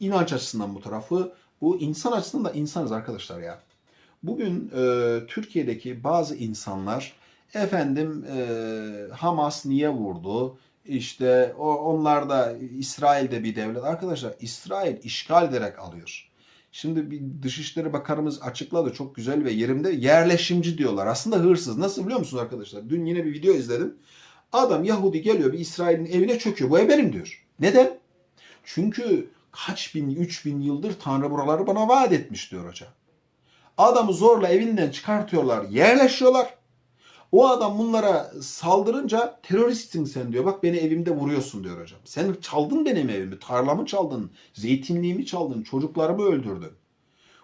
İnanç açısından bu tarafı. Bu insan açısından da insanız arkadaşlar ya. Bugün e, Türkiye'deki bazı insanlar efendim e, Hamas niye vurdu? İşte o, onlar da İsrail'de bir devlet. Arkadaşlar İsrail işgal ederek alıyor. Şimdi bir Dışişleri Bakanımız açıkladı çok güzel ve yerimde yerleşimci diyorlar. Aslında hırsız. Nasıl biliyor musunuz arkadaşlar? Dün yine bir video izledim. Adam Yahudi geliyor bir İsrail'in evine çöküyor. Bu ev benim diyor. Neden? Çünkü kaç bin, üç bin yıldır Tanrı buraları bana vaat etmiş diyor hoca. Adamı zorla evinden çıkartıyorlar, yerleşiyorlar. O adam bunlara saldırınca teröristsin sen diyor. Bak beni evimde vuruyorsun diyor hocam. Sen çaldın benim evimi, tarlamı çaldın, zeytinliğimi çaldın, çocuklarımı öldürdün.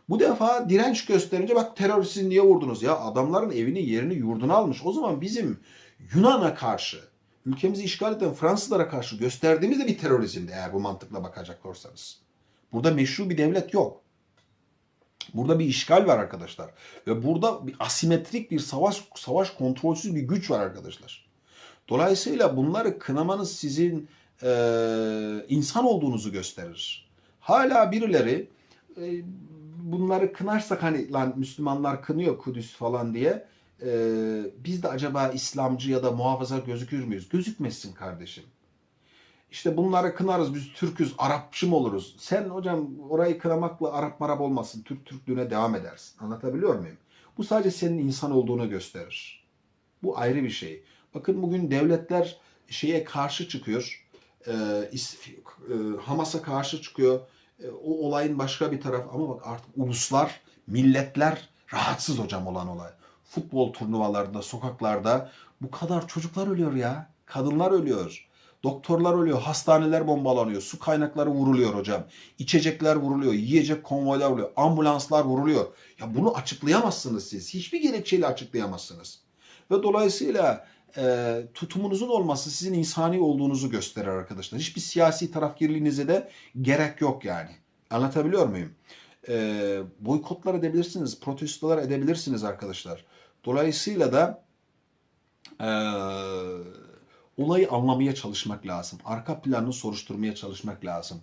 Bu defa direnç gösterince bak teröristi niye vurdunuz ya? Adamların evini, yerini, yurdunu almış. O zaman bizim Yunan'a karşı, ülkemizi işgal eden Fransızlara karşı gösterdiğimiz de bir terörizmdi eğer bu mantıkla bakacak olursanız. Burada meşru bir devlet yok. Burada bir işgal var arkadaşlar. Ve burada bir asimetrik bir savaş savaş kontrolsüz bir güç var arkadaşlar. Dolayısıyla bunları kınamanız sizin e, insan olduğunuzu gösterir. Hala birileri e, bunları kınarsak hani lan Müslümanlar kınıyor Kudüs falan diye e, biz de acaba İslamcı ya da muhafaza gözükür müyüz? Gözükmezsin kardeşim. İşte bunları kınarız biz Türküz, Arapçı mı oluruz? Sen hocam orayı kınamakla Arap marap olmasın. Türk Türklüğüne devam edersin. Anlatabiliyor muyum? Bu sadece senin insan olduğunu gösterir. Bu ayrı bir şey. Bakın bugün devletler şeye karşı çıkıyor. İs- e, Hamas'a karşı çıkıyor. E, o olayın başka bir tarafı ama bak artık uluslar, milletler rahatsız hocam olan olay. Futbol turnuvalarında, sokaklarda bu kadar çocuklar ölüyor ya. Kadınlar ölüyor. Doktorlar ölüyor, hastaneler bombalanıyor, su kaynakları vuruluyor hocam. İçecekler vuruluyor, yiyecek konvoylar vuruluyor, ambulanslar vuruluyor. Ya bunu açıklayamazsınız siz. Hiçbir gerekçeyle açıklayamazsınız. Ve dolayısıyla e, tutumunuzun olması sizin insani olduğunuzu gösterir arkadaşlar. Hiçbir siyasi tarafgirliğinize de gerek yok yani. Anlatabiliyor muyum? E, boykotlar edebilirsiniz, protestolar edebilirsiniz arkadaşlar. Dolayısıyla da e, olayı anlamaya çalışmak lazım. Arka planını soruşturmaya çalışmak lazım.